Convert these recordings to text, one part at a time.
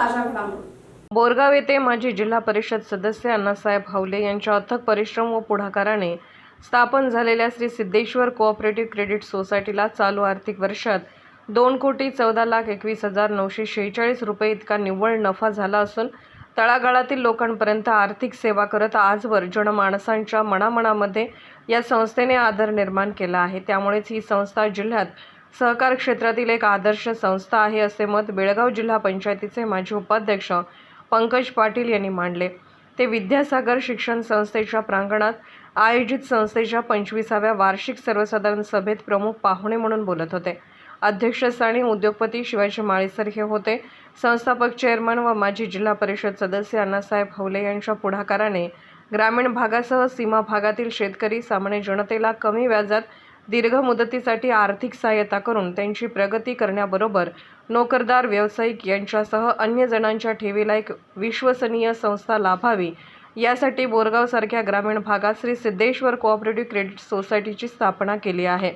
ताज्या घडामोडी. बोरगाव येथे माजी जिल्हा परिषद सदस्य अण्णासाहेब हावले यांच्या अथक परिश्रम व पुढाकाराने स्थापन झालेल्या श्री सिद्धेश्वर कोऑपरेटिव्ह क्रेडिट सोसायटीला चालू आर्थिक वर्षात दोन कोटी चौदा लाख एकवीस हजार नऊशे शेहेचाळीस रुपये इतका निव्वळ नफा झाला असून तळागाळातील लोकांपर्यंत आर्थिक सेवा करत आजवर जनमाणसांच्या मनामनामध्ये या संस्थेने आदर निर्माण केला आहे. त्यामुळेच ही संस्था जिल्ह्यात सहकार क्षेत्रातील एक आदर्श संस्था आहे असे मत बेळगाव जिल्हा पंचायतीचे माजी उपाध्यक्ष पंकज पाटील यांनी मांडले. ते विद्यासागर शिक्षण संस्थेच्या प्रांगणात आयोजित संस्थेच्या पंचवीसाव्या वार्षिक सर्वसाधारण सभेत प्रमुख पाहुणे म्हणून बोलत होते. अध्यक्षस्थानी उद्योगपती शिवाजी माळीसर हे होते. संस्थापक चेअरमन व माजी जिल्हा परिषद सदस्य अण्णासाहेब हवले यांच्या पुढाकाराने ग्रामीण भागासह सीमा भागातील शेतकरी सामान्य जनतेला कमी व्याजात दीर्घ मुदतीसाठी आर्थिक सहाय्यता करून त्यांची प्रगती करण्याबरोबर नोकरदार व्यावसायिक यांच्यासह अन्य जणांच्या ठेवीला एक विश्वसनीय संस्था लाभावी. यासाठी बोरगावसारख्या ग्रामीण भागात श्री सिद्धेश्वर कोऑपरेटिव्ह क्रेडिट सोसायटीची स्थापना केली आहे.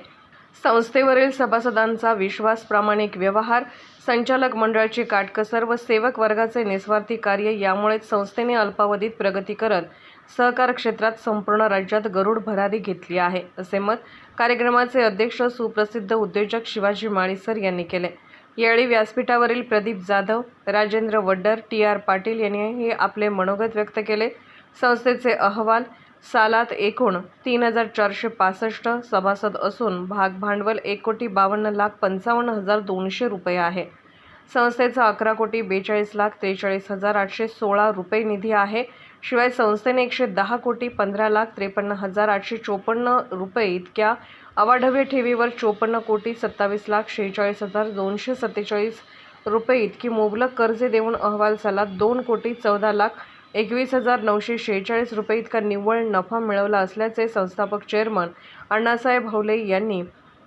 संस्थेवरील सभासदांचा विश्वास प्रामाणिक व्यवहार संचालक मंडळाची काटकसर व सेवक वर्गाचे निस्वार्थी कार्य यामुळेच संस्थेने अल्पावधीत प्रगती करत सहकार क्षेत्रात संपूर्ण राज्यात गरुड भरारी घेतली आहे असे मत कार्यक्रमाचे अध्यक्ष सुप्रसिद्ध उद्योजक शिवाजी माळीसर यांनी केले. यावेळी व्यासपीठावरील प्रदीप जाधव राजेंद्र वड्डर टी आर पाटील यांनीही आपले मनोगत व्यक्त केले. संस्थेचे अहवाल सालात एकूण तीन हजार चारशे पासष्ट सभासद असून भाग भांडवल एक कोटी बावन्न लाख पंचावन्न हजार दोनशे रुपये आहे. संस्थेचा अकरा कोटी बेचाळीस लाख त्रेचाळीस हजार आठशे सोळा रुपये निधी आहे. शिवाय संस्थेने एकशे दहा कोटी पंधरा लाख त्रेपन्न हजार आठशे चोपन्न रुपये इतक्या अवाढव्य ठेवीवर चोपन्न कोटी सत्तावीस लाख शेहेचाळीस हजार दोनशे सत्तेचाळीस रुपये इतकी मुबलक कर्जे देऊन अहवाल सालात दोन कोटी चौदा लाख एकवीस हजार नऊशे शेहेचाळीस रुपये इतका निव्वळ नफा मिळवला असल्याचे संस्थापक चेअरमन अण्णासाहेब हवले यांनी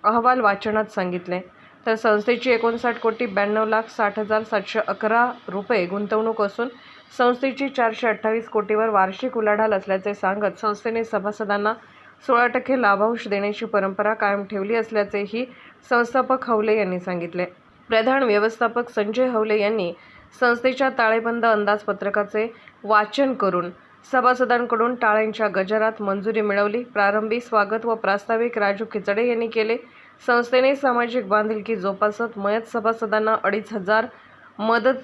अहवाल वाचनात सांगितले. तर संस्थेची एकोणसाठ कोटी ब्याण्णव लाख साठ हजार सातशे अकरा रुपये गुंतवणूक असून संस्थेची चारशे अठ्ठावीस कोटीवर वार्षिक उलाढाल असल्याचे सांगत संस्थेने सभासदांना सोळा टक्के लाभांश देण्याची परंपरा कायम ठेवली असल्याचेही संस्थापक हवले यांनी सांगितले. प्रधान व्यवस्थापक संजय हवले यांनी संस्थेच्या ताळेबंद अंदाजपत्रकाचे वाचन करून सभासदांकडून टाळ्यांच्या गजरात मंजुरी मिळवली. प्रारंभी स्वागत व प्रास्ताविक राजू खिचडे यांनी केले. संस्थेने सामाजिक बांधिलकी जोपासत मयत सभासदांना अडीच हजार मदत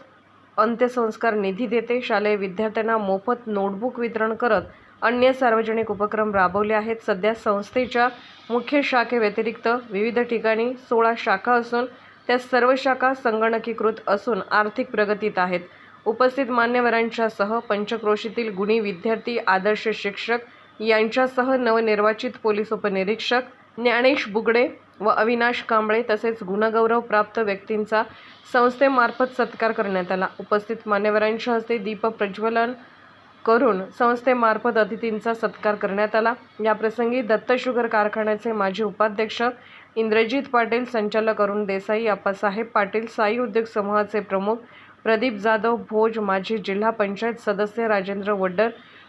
अंत्यसंस्कार निधी देते. शालेय विद्यार्थ्यांना मोफत नोटबुक वितरण करत अन्य सार्वजनिक उपक्रम राबवले आहेत. सध्या संस्थेच्या मुख्य शाखेव्यतिरिक्त विविध ठिकाणी सोळा शाखा असून त्या सर्व शाखा संगणकीकृत असून आर्थिक प्रगतीत आहेत. उपस्थित मान्यवरांच्यासह पंचक्रोशीतील गुणी विद्यार्थी आदर्श शिक्षक यांच्यासह नवनिर्वाचित पोलीस उपनिरीक्षक ज्ञानेश बुगडे व अविनाश कांबळे तसेच गुणगौरव प्राप्त व्यक्तींचा संस्थेमार्फत सत्कार करण्यात आला. उपस्थित मान्यवरांच्या हस्ते दीप प्रज्वलन करून संस्थेमार्फत अतिथींचा सत्कार करण्यात आला. याप्रसंगी दत्त शुगर कारखान्याचे माजी उपाध्यक्ष इंद्रजित पाटील संचालक अरुण देसाई अप्पासाहेब पाटील साई उद्योग समूहाचे प्रमुख प्रदीप जाधव भोज माजी जिल्हा पंचायत सदस्य राजेंद्र वड्डर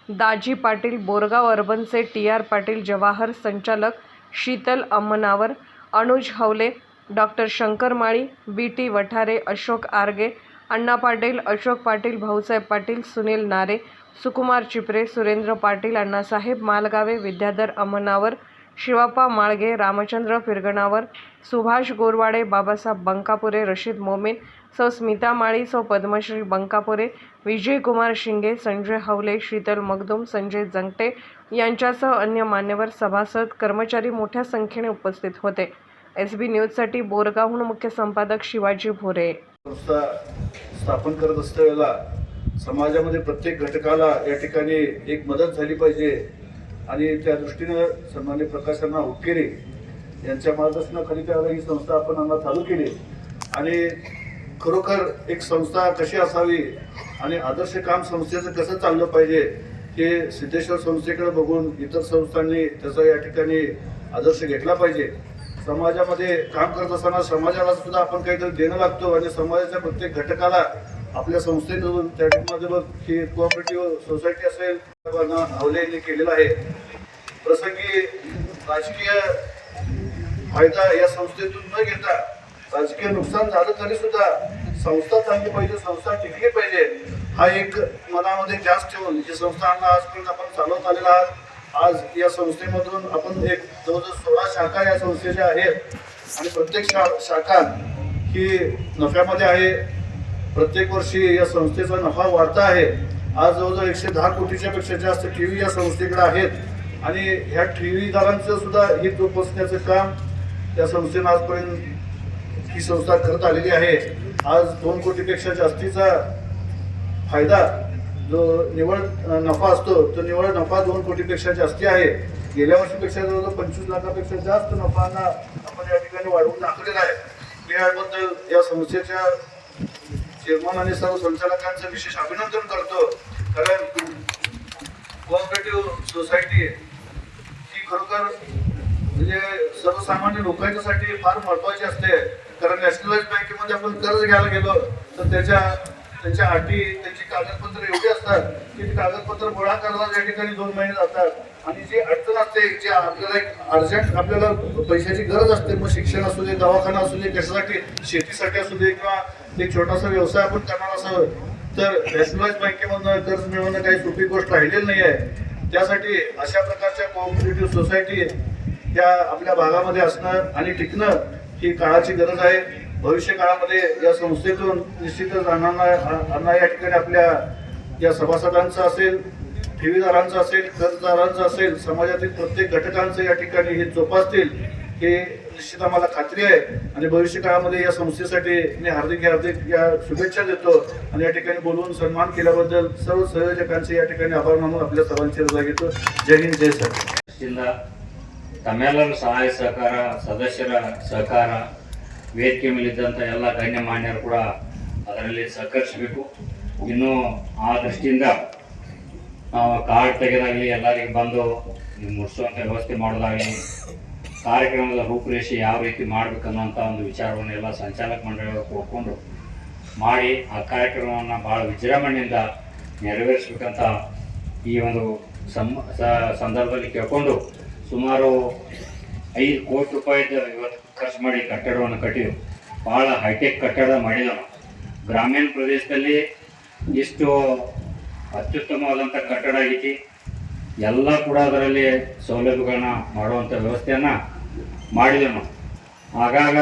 दाजी पाटील बोरगाव अर्बनचे टी आर पाटील जवाहर संचालक Sheetal Ammanavar Anuj Havale doctor Shankar Mali B T Vathare Ashok Arge Anna Patil Ashok Patil Bhausaheb Patil Sunil Nare Sukumar Chipare Surendra Patil Annasaheb Malgave Vidyadhar अमनावर Shivappa Malge Ramchandra फिरगणावर Subhash गोरवाडे Babasaheb बंकापुरे Rashid Momin सौ स्मिता माळी सौ पद्मश्री बंकापुरे विजयकुमार शिंगे संजय हवले शीतल मगदुम संजय जंगटे यांच्यासह अन्य मान्यवर सभासद कर्मचारी मोठ्या संख्येने उपस्थित होते. एस बी न्यूजसाठी बोरगावहून मुख्य संपादक शिवाजी भोरे. संस्था स्थापन करत असतेवेळेला समाजामध्ये प्रत्येक घटकाला या ठिकाणी एक मदत झाली पाहिजे आणि त्या दृष्टीनं सन्मान्य प्रकाशांना हुक्केरे यांच्या मार्गदर्शनाखाली त्यावेळेला ही संस्था आपण आम्हाला चालू केली. आणि खरोखर एक संस्था कशी असावी आणि आदर्श काम संस्थेचं कसं चाललं पाहिजे हे सिद्धेश्वर संस्थेकडे बघून इतर संस्थांनी त्याचा या ठिकाणी आदर्श घेतला पाहिजे. समाजामध्ये काम करत असताना समाजाला सुद्धा आपण काहीतरी देणं लागतो आणि समाजाच्या प्रत्येक घटकाला आपल्या संस्थेतून त्या ठिकाणी बघ ही कोऑपरेटिव्ह सोसायटी असेल आवले यांनी केलेलं आहे. प्रसंगी राजकीय फायदा या संस्थेतून न घेता राजकीय नुकसान झालं तरी सुद्धा संस्था चांगली पाहिजे संस्था टिकली पाहिजे. हा एक मनामध्ये जास्त ठेवून जी संस्था आणला आजपर्यंत आपण चालवत आलेला आहात आज या संस्थेमधून आपण एक जवळजवळ सोळा शाखा या संस्थेच्या आहेत. आणि प्रत्येक शा शाखा ही नफ्यामध्ये आहे. प्रत्येक वर्षी या संस्थेचा नफा वाढता आहे. आज जवळजवळ एकशे दहा कोटीच्या पेक्षा जास्त टी व्ही या संस्थेकडे आहेत. आणि ह्या टी व्हीदारांचं सुद्धा हित जोपासण्याचं काम या संस्थेनं आजपर्यंत ही संस्था करत आलेली आहे. आज दोन कोटीपेक्षा जास्तीचा फायदा जो निवड नफा असतो तो निवड नफा दोन कोटीपेक्षा जास्ती आहे. गेल्या वर्षीपेक्षा जवळजवळ पंचवीस लाखापेक्षा जास्त नफाना आपण या ठिकाणी वाढवून दाखवलेला आहे. मी याबद्दल या संस्थेच्या चेअरमन आणि सर्व संचालकांचं विशेष अभिनंदन करतो. कारण कोऑपरेटिव्ह सोसायटी ही खरोखर म्हणजे सर्वसामान्य लोकांच्यासाठी फार महत्वाची असते. कारण नॅशनलाइज बँकेमध्ये आपण कर्ज घ्यायला गेलो तर त्याच्या त्याच्या अटी त्यांची कागदपत्र एवढी असतात की ती कागदपत्र गोळा करायला त्या ठिकाणी दोन महिने जातात. आणि जी अडचण असते जे आपल्याला एक अर्जंट आपल्याला पैशाची गरज असते मग शिक्षण असू दे दवाखाना असू दे कशासाठी? शेतीसाठी असू दे किंवा एक छोटासा व्यवसाय आपण करणार असावं तर नॅशनलाइज बँकेमधनं कर्ज मिळवणं काही सोपी गोष्ट राहिलेली नाही आहे त्यासाठी अशा प्रकारच्या कोऑपरेटिव्ह सोसायटी या आपल्या भागामध्ये असणं आणि टिकणं ही काळाची गरज आहे. भविष्य काळामध्ये या संस्थेतून निश्चितच अण्णा या ठिकाणी आपल्या या सभासदांचं असेल ठेवीदारांचं असेल कर्जदारांचं असेल समाजातील प्रत्येक घटकांचं या ठिकाणी हे जोपासतील हे निश्चित आम्हाला खात्री आहे. आणि भविष्य काळामध्ये या संस्थेसाठी मी हार्दिक हार्दिक या शुभेच्छा देतो आणि या ठिकाणी बोलून सन्मान केल्याबद्दल सर्व संयोजकांचे या ठिकाणी आभार मानून आपल्या सर्वांची रजा घेतो. जय हिंद जय सर ತಮ್ಮೆಲ್ಲರ ಸಹಾಯ ಸಹಕಾರ, ಸದಸ್ಯರ ಸಹಕಾರ, ವೇದಿಕೆ ಮೇಲಿದ್ದಂಥ ಎಲ್ಲ ಗಣ್ಯಮಾನ್ಯರು ಕೂಡ ಅದರಲ್ಲಿ ಸಹಕರಿಸಬೇಕು. ಇನ್ನೂ ಆ ದೃಷ್ಟಿಯಿಂದ ನಾವು ಕಾರ್ಡ್ ತೆಗೆದಾಗಲಿ ಎಲ್ಲರಿಗೆ ಬಂದು ಮುಟ್ಸುವಂಥ ವ್ಯವಸ್ಥೆ ಮಾಡೋದಾಗಲಿ, ಕಾರ್ಯಕ್ರಮದ ರೂಪುರೇಷೆ ಯಾವ ರೀತಿ ಮಾಡ್ಬೇಕನ್ನುವಂಥ ಒಂದು ವಿಚಾರವನ್ನು ಎಲ್ಲ ಸಂಚಾಲಕ ಮಂಡಳಿಯವರು ಕೊಟ್ಕೊಂಡು ಮಾಡಿ ಆ ಕಾರ್ಯಕ್ರಮವನ್ನು ಭಾಳ ವಿಜೃಂಭಣೆಯಿಂದ ನೆರವೇರಿಸ್ಬೇಕಂತ ಈ ಒಂದು ಸಂ, ಸಂದರ್ಭದಲ್ಲಿ ಕೇಳ್ಕೊಂಡು ಸುಮಾರು ಐದು ಕೋಟಿ ರೂಪಾಯಿ ಇವತ್ತು ಖರ್ಚು ಮಾಡಿ ಕಟ್ಟಡವನ್ನು ಕಟ್ಟಿದ್ರು. ಭಾಳ ಹೈಟೆಕ್ ಕಟ್ಟಡ ಮಾಡಿದವು. ಗ್ರಾಮೀಣ ಪ್ರದೇಶದಲ್ಲಿ ಇಷ್ಟು ಅತ್ಯುತ್ತಮವಾದಂಥ ಕಟ್ಟಡ ಐತಿ ಎಲ್ಲ ಕೂಡ ಅದರಲ್ಲಿ ಸೌಲಭ್ಯಗಳನ್ನ ಮಾಡುವಂಥ ವ್ಯವಸ್ಥೆಯನ್ನು ಮಾಡಿದೆವು. ನಾವು ಆಗಾಗ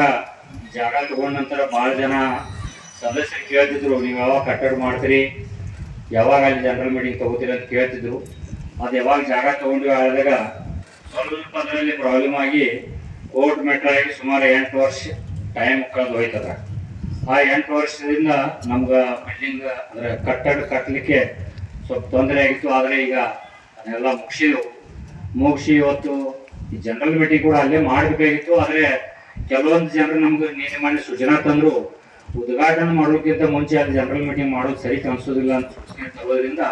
ಜಾಗ ತಗೊಂಡ ನಂತರ ಭಾಳ ಜನ ಸದಸ್ಯರು ಕೇಳ್ತಿದ್ರು, ನೀವು ಯಾವಾಗ ಕಟ್ಟಡ ಮಾಡ್ತೀರಿ? ಯಾವಾಗ ಅಲ್ಲಿ ಜನರಲ್ ಮೀಟಿಂಗ್ ತಗೋತೀರಿ? ಅಂತ ಕೇಳ್ತಿದ್ರು. ಅದು ಯಾವಾಗ ಜಾಗ ತಗೊಂಡು ಆದಾಗ ಸ್ವಲ್ಪ ಅದರಲ್ಲಿ ಪ್ರಾಬ್ಲಮ್ ಆಗಿ ಕೋರ್ಟ್ ಮೆಟ್ರ್ ಆಗಿ ಸುಮಾರು ಎಂಟು ವರ್ಷ ಟೈಮ್ ಕಳೆದು ಹೋಯ್ತದ. ಆ ಎಂಟು ವರ್ಷದಿಂದ ನಮ್ಗೆ ಬಿಲ್ಡಿಂಗ್ ಅಂದರೆ ಕಟ್ಟಡ ಕಟ್ಟಲಿಕ್ಕೆ ಸ್ವಲ್ಪ ತೊಂದರೆ ಆಗಿತ್ತು. ಆದರೆ ಈಗ ಅದನ್ನೆಲ್ಲ ಮುಗಿಸಿದೆವು ಮುಗಿಸಿ ಇವತ್ತು ಈ ಜನರಲ್ ಮೀಟಿಂಗ್ ಕೂಡ ಅಲ್ಲೇ ಮಾಡಬೇಕಾಗಿತ್ತು. ಆದರೆ ಕೆಲವೊಂದು ಜನರು ನಮ್ಗೆ ನೀನೆ ಮಾಡಿ ಸೂಚನಾ ತಂದ್ರು. ಉದ್ಘಾಟನೆ ಮಾಡೋಕ್ಕಿಂತ ಮುಂಚೆ ಅಲ್ಲಿ ಜನರಲ್ ಮೀಟಿಂಗ್ ಮಾಡೋದು ಸರಿ ಕಾಣಿಸೋದಿಲ್ಲ ಅಂತ ಸೂಚನೆ ತರೋದ್ರಿಂದ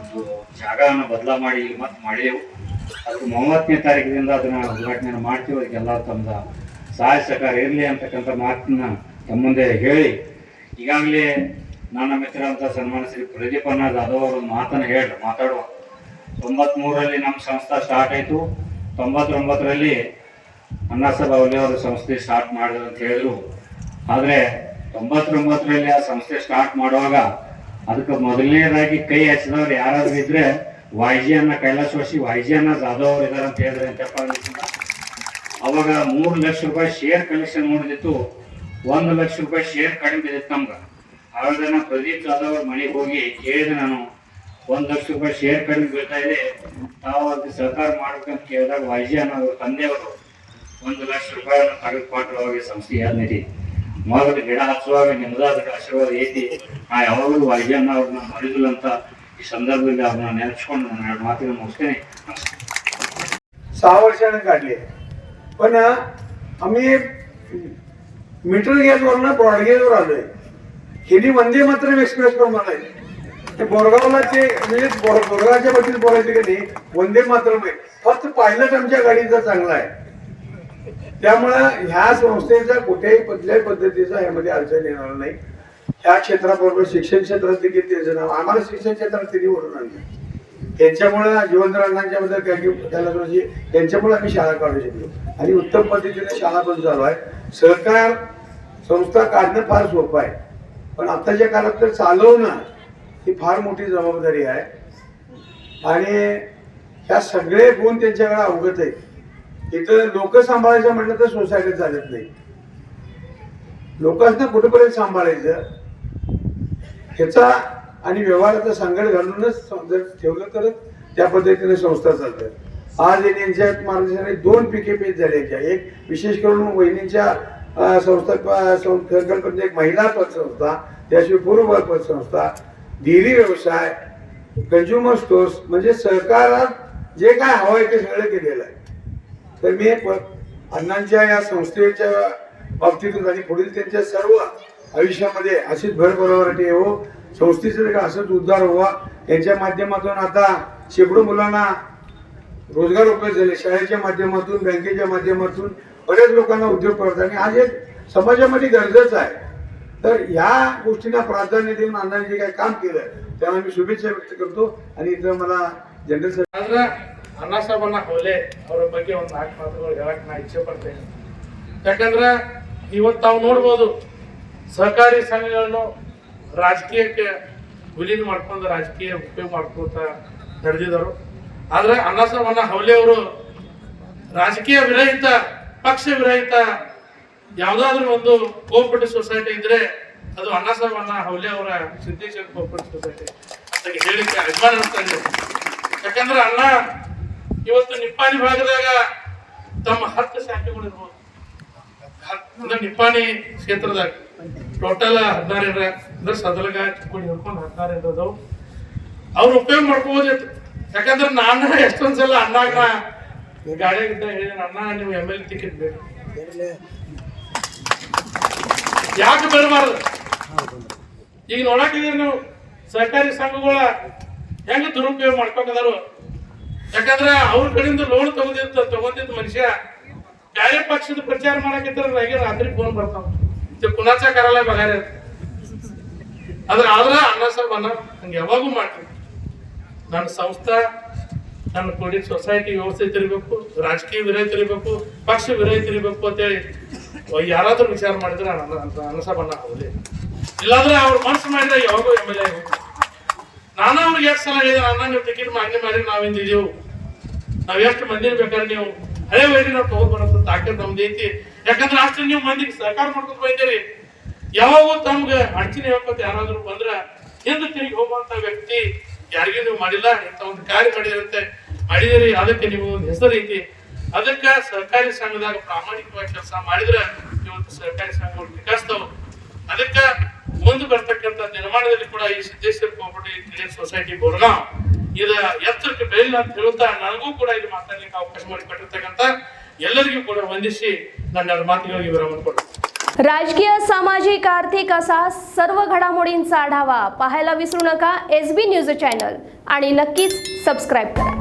ಒಂದು ಜಾಗವನ್ನು ಬದಲಾ ಮಾಡಿ ಮತ್ತೆ ಮಾಡಿದೆವು ಮೂವತ್ತನೇ ತಾರೀಕಿನಿಂದ ಅದನ್ನ ಉದ್ಘಾಟನೆ ಮಾಡ್ತೀವಿ. ಅದಕ್ಕೆಲ್ಲ ತಮ್ಮ ಸಹಾಯ ಸಹಕಾರ ಇರಲಿ ಅಂತಕ್ಕಂಥ ಮಾತನ್ನ ತಮ್ಮ ಹೇಳಿ. ಈಗಾಗಲೇ ನನ್ನ ಮಿತ್ರ ಅಂತ ಸನ್ಮಾನ ಶ್ರೀ ಪ್ರದೀಪಣ್ಣ ಜಾಧವ್ ಅವರು ಮಾತನ್ನ ಹೇಳಿ ಮಾತಾಡುವ. ತೊಂಬತ್ಮೂರರಲ್ಲಿ ನಮ್ಮ ಸಂಸ್ಥೆ ಸ್ಟಾರ್ಟ್ ಆಯಿತು. ತೊಂಬತ್ತೊಂಬತ್ತರಲ್ಲಿ ಅಣ್ಣಾಸಾಬ್ ಅವಲಿ ಅವರು ಸಂಸ್ಥೆ ಸ್ಟಾರ್ಟ್ ಮಾಡಿದ್ರು ಅಂತ ಹೇಳಿದ್ರು. ಆದರೆ ತೊಂಬತ್ತೊಂಬತ್ತರಲ್ಲಿ ಆ ಸಂಸ್ಥೆ ಸ್ಟಾರ್ಟ್ ಮಾಡುವಾಗ ಅದಕ್ಕೆ ಮೊದಲನೇದಾಗಿ ಕೈ ಹಚ್ಚಿದವ್ರು ಯಾರಾದ್ರೂ ಇದ್ರೆ ವಾಯ್ಜಿ ಅನ್ನ ಕೈಲಾಸವಾಸಿ ವಾಯ್ಜಿ ಅನ್ನ ಜಾಧವ್ ಅವ್ರು ಇದಾರೆ ಅಂತ ಹೇಳಿದ್ರೆ ಅಂತಪ್ಪ. ಅವಾಗ ಮೂರು ಲಕ್ಷ ರೂಪಾಯಿ ಶೇರ್ ಕಲೆಕ್ಷನ್ ನೋಡಿದಿತ್ತು. ಒಂದು ಲಕ್ಷ ರೂಪಾಯಿ ಶೇರ್ ಕಡಿಮೆ ಬಿದ್ದಿತ್ತು ನಮ್ಗೆ. ಆವಾಗ ನಾನು ಪ್ರದೀಪ್ ಜಾಧವ್ ಅವ್ರ ಮನೆಗೆ ಹೋಗಿ ಕೇಳಿದೆ ನಾನು, ಒಂದು ಲಕ್ಷ ರೂಪಾಯಿ ಶೇರ್ ಕಡಿಮೆ ಬೀಳ್ತಾ ಇದೆ, ತಾವು ಅದಕ್ಕೆ ಸಹಕಾರ ಮಾಡ್ಬೇಕಂತ ಕೇಳಿದಾಗ ವೈಜಿ ಅನ್ನೋ ತಂದೆಯವರು ಒಂದು ಲಕ್ಷ ರೂಪಾಯಿಯನ್ನು ತೆಗೆದುಕೊಟ್ಟು ಅವಾಗ ಸಂಸ್ಥೆ ಯಾವ್ದು ಮೊದಲು ಗಿಡ ಹಚ್ಚುವಾಗ ನಿಮ್ದಾದ ಆಶೀರ್ವಾದ ಐತಿ. ನಾ ಯಾವಾಗಲೂ ವೈಜಿ ಅನ್ನ ಅವ್ರನ್ನ ಮರಿದಿಲ್ಲ ಅಂತ ఈ సందర్భంగా మనం నేర్చుకోండి सहा वर्षाने काढले पण आम्ही मीटर गॅसवरनं ब्रॉडगेजवर आलोय हिनी वंदे मात्र एक्सप्रेसवर मला ते बोरगावला ते म्हणजे बोरगावच्या बद्दल बोलायचं की नाही वंदे मात्र फक्त पायलट आमच्या गाडीचा चांगला आहे त्यामुळं ह्या संस्थेचा कुठेही कुठल्याही पद्धतीचा यामध्ये अडचण येणार नाही ह्या क्षेत्राबरोबर शिक्षण क्षेत्रात देखील त्यांचं नाव आम्हाला शिक्षण क्षेत्रात त्यांनी वरून आणलं. त्यांच्यामुळे जीवनराणांच्या बद्दल काही त्याला म्हणजे त्यांच्यामुळे आम्ही शाळा काढू शकलो. आणि उत्तम पद्धतीने शाळा पण चालू आहे. सहकार संस्था काढणं फार सोपं आहे. पण आत्ताच्या काळात तर चालवणं ही फार मोठी जबाबदारी आहे. आणि ह्या सगळे गुण त्यांच्याकडे अवगत आहेत. इथं लोक सांभाळायचं म्हटलं तर सोसायटी चालत नाही. लोकांना कुठेपर्यंत सांभाळायचं? ह्याचा आणि व्यवहाराचा सांगड घालूनच जर ठेवलं तर त्या पद्धतीने संस्था चालतात आज यांच्या मार्गदर्शनाने दोन पिके पेच झाल्याच्या एक विशेष करून वहिनींच्या संस्था प- एक महिला पतसंस्था त्याशिवाय पूर्व पतसंस्था डेअरी व्यवसाय कंझ्युमर स्टोर्स म्हणजे सहकारात जे काय हवं आहे ते सगळं केलेलं आहे. तर मी प- अण्णांच्या या संस्थेच्या बाबतीतून आणि पुढील त्यांच्या सर्व आयुष्यामध्ये अशीच भर भरभराटी येवो संस्थेचं देखील असंच उद्धार व्हावा यांच्या माध्यमातून आता शेकडो मुलांना रोजगार उपलब्ध झाले शाळेच्या माध्यमातून बँकेच्या माध्यमातून बऱ्याच लोकांना उद्योग करतात आणि आज एक समाजामध्ये गरजेचं आहे तर ह्या गोष्टींना प्राधान्य देऊन अण्णांनी जे काही काम केलं त्यांना मी शुभेच्छा व्यक्त करतो आणि इथं मला जनरल ಆದ್ರೆ ಅಣ್ಣ ಸಾಹೇಬನ್ನ ಹೊಲೆ ಅವ್ರ ಬಗ್ಗೆ ಒಂದು ನಾಲ್ಕು ಮಾತುಗಳು ಹೇಳಕ್ ನಾ ಇಚ್ಛೆ ಪಡ್ತೇನೆ ಯಾಕಂದ್ರೆ ಇವತ್ತು ನಾವು ನೋಡ್ಬೋದು ಸಹಕಾರಿ ಸಂಘಗಳನ್ನು ರಾಜಕೀಯಕ್ಕೆ ವಿಲೀನ ಮಾಡ್ಕೊಂಡು ರಾಜಕೀಯ ಉಪಯೋಗ ಮಾಡ್ಕೊತ ನಡೆದಿದ್ದರು. ಆದರೆ ಸಾಹೇಬನ್ನ ಹವಲೆ ಅವರು ರಾಜಕೀಯ ವಿರಹಿತ, ಪಕ್ಷ ವಿರಹಿತ, ಯಾವುದಾದ್ರೂ ಒಂದು ಕೋಪರೇಟಿವ್ ಸೊಸೈಟಿ ಇದ್ರೆ ಅದು ಅಣ್ಣ ಸಾಹೇಬನ್ನ ಹವಲೆ ಅವರ ಸಿದ್ದೇಶ್ವರ ಕೋಪರೇಟಿವ್ ಸೊಸೈಟಿ ಅಂತ ಹೇಳಿಕೆ ಅಭಿಮಾನ ಅನಿಸ್ತಾ ಇದೆ. ಯಾಕಂದ್ರೆ ಅಣ್ಣ ಇವತ್ತು ನಿಪ್ಪಾಣಿ ಭಾಗದಾಗ ತಮ್ಮ ಹತ್ತು ಶಾಖೆಗಳು ಅಂದ್ರೆ ನಿಪ್ಪಾಣಿ ಕ್ಷೇತ್ರದಾಗ ಟೋಟಲ್ ಹದಿನಾರು ಎಕರೆ ಅಂದ್ರೆ ಸದಲಗ ಚಿಕ್ಕೋಡಿ ಹಿಡ್ಕೊಂಡು ಹದಿನಾರು ಎಕರೆ ಅದಾವು. ಅವ್ರು ಉಪಯೋಗ ಮಾಡ್ಕೋಬೋದಿತ್ತು. ಯಾಕಂದ್ರೆ ನಾನು ಎಷ್ಟೊಂದ್ ಸಲ ಅಣ್ಣಾಗ ಗಾಡಿಯಾಗಿದ್ದ ಹೇಳಿದ, ಅಣ್ಣ, ನೀವು ಎಂ ಎಲ್ ಟಿಕೆಟ್ ಬೇಕು. ಯಾಕೆ ಬರಬಾರ್ದು ಈಗ ನೋಡಾಕಿದ್ರೆ ನೀವು ಸಹಕಾರಿ ಸಂಘಗಳ ಹೆಂಗೆ ದುರುಪಯೋಗ ಮಾಡ್ಕೊಂಡದಾರು ಯಾಕಂದ್ರೆ ಅವ್ರ ಕಡೆಯಿಂದ ಲೋನ್ ತಗೊಂಡಿದ್ದ ತಗೊಂಡಿದ್ದ ಮನುಷ್ಯ ಬೇರೆ ಪಕ್ಷದ ಪ್ರಚಾರ ಮಾಡಕ್ಕಿದ್ರೆ ನನಗೆ ರಾತ್ರಿ ಫೋನ್ ಬರ್ತಾವ ते कुणाच्या करायला बघायला ಆದ್ರೆ ಆದ್ರ ಅಣ್ಣ ಸಾಹೇಬ್ ಅಣ್ಣ ಹಂಗೆ ಯಾವಾಗೂ ಮಾಡ್ತೀನಿ ನನ್ನ ಸಂಸ್ಥಾ ನನ್ನ ಕೊಡಿ ಸೊಸೈಟಿ ವ್ಯವಸ್ಥಿತ ಇರಬೇಕು ರಾಜಕೀಯ ವಿರಹಿತ ಇರಬೇಕು ಪಕ್ಷ ವಿರಹಿತ ಇರಬೇಕು ಅಂತೇಳಿ ಯಾರಾದ್ರೂ ವಿಚಾರ ಮಾಡಿದ್ರೆ ನನ್ನ ಅಣ್ಣ ಸಾಹೇಬ್ ಅಣ್ಣ ಹೌದೇ ಇಲ್ಲಾಂದ್ರೆ ಅವ್ರ ಮನಸ್ಸು ಮಾಡಿದ್ರೆ ಯಾವಾಗೂ ಎಮ್ ಎಲ್ ಎ ನಾನು ಅವ್ರಿಗೆ ಎಷ್ಟು ಸಲ ಹೇಳಿದೆ ಅಣ್ಣ ನೀವು ಟಿಕೆಟ್ ಮಾಗಣಿ ಮಾಡಿ ನಾವಿಂದಿದೀವು ನಾವ್ ಎಷ್ಟು ಮಂದಿನ ಬೇಕಾದ್ರೆ ನೀವು ಹಳೆ ವೈರಿ ನಾವು ತಗೊಂಡ್ ತಾಕೆ ನಮ್ದು ಐತಿ ಯಾಕಂದ್ರೆ ಅಷ್ಟು ನೀವು ಮಂದಿಗೆ ಸಹಕಾರ ಮಾಡ್ಕೊಂಡು ಬಂದಿರಿ. ಯಾವಾಗ ತಮ್ಗೆ ಅಡಚಣೆ ಹೇಳ್ಕೊತ ಯಾರಾದ್ರೂ ಬಂದ್ರ ಹಿಂದೆ ತಿರುಗಿ ಹೋಗುವಂತ ವ್ಯಕ್ತಿ ಯಾರಿಗೂ ನೀವು ಮಾಡಿಲ್ಲ, ಇಂಥ ಒಂದು ಕಾರ್ಯ ಮಾಡಿದಂತೆ ಮಾಡಿದಿರಿ, ಅದಕ್ಕೆ ನೀವು ಒಂದು ಹೆಸರು ಐತಿ ಅದಕ್ಕೆ ಸಹಕಾರಿ ಸಂಘದಾಗ ಪ್ರಾಮಾಣಿಕವಾಗಿ ಕೆಲಸ ಮಾಡಿದ್ರೆ ಇವತ್ತು ಸಹಕಾರಿ ಸಂಘಗಳು ವಿಕಾಸ್ತವು. ಅದಕ್ಕೆ ಮುಂದೆ ಬರ್ತಕ್ಕಂಥ ನಿರ್ಮಾಣದಲ್ಲಿ ಕೂಡ ಈ ಸಿದ್ದೇಶ್ವರ ಕೋಪಟಿ ಸೊಸೈಟಿ ಬೋರ್ಗಾಂವ್ ಇದ ಎತ್ತರಕ್ಕೆ ಬೆಳಿಲ್ಲ ಅಂತ ಹೇಳುತ್ತಾ ನನಗೂ ಕೂಡ ಇದು ಮಾತಾಡ್ಲಿಕ್ಕೆ ಅವಕಾಶ ಮಾಡಿಕೊಟ್ಟಿರ್ತಕ್ಕಂಥ ಎಲ್ಲರಿಗೂ ಕೂಡ ವಂದಿಸಿ ನನ್ನ ಎರಡು ಮಾತುಗಳಿಗೆ ವಿರಾಮ ಕೊಡ್ತೀನಿ राजकीय सामाजिक आर्थिक असा सर्व घडामोडींचा आढावा पाहायला विसरू नका एस बी न्यूज चॅनल आणि नक्कीच सबस्क्राईब करा